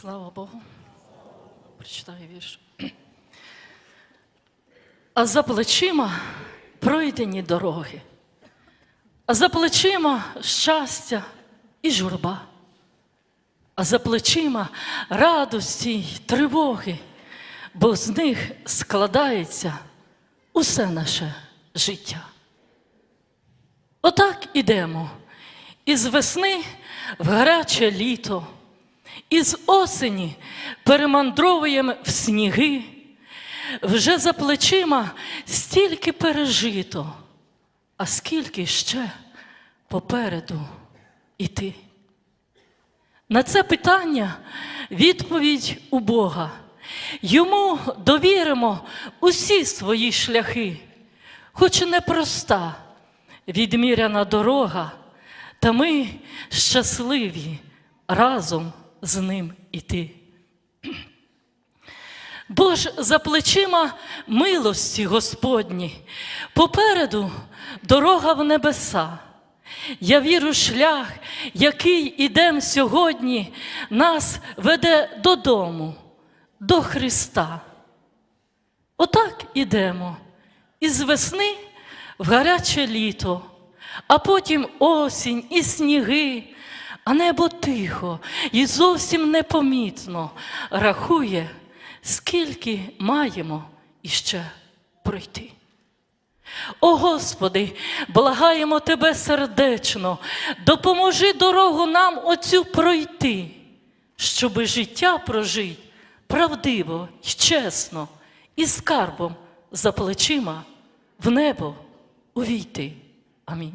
Слава Богу. Прочитаю вірш. А за плечима пройдені дороги, а за плечима щастя і журба, а за плечима радості й тривоги, бо з них складається усе наше життя. Отак ідемо із весни в гаряче літо, із осені перемандровуємо в сніги, вже за плечима стільки пережито, а скільки ще попереду іти. На це питання відповідь у Бога. Йому довіримо усі свої шляхи, хоч і непроста, відміряна дорога, та ми щасливі разом з ним іти. Бо ж за плечима милості Господні, попереду дорога в небеса. Я віру, шлях, який ідем сьогодні, нас веде додому, до Христа. Отак ідемо із весни в гаряче літо, а потім осінь і сніги, а небо тихо і зовсім непомітно рахує, скільки маємо іще пройти. О Господи, благаємо Тебе сердечно, допоможи дорогу нам оцю пройти, щоби життя прожить правдиво й чесно, і скарбом за плечима в небо увійти. Амінь.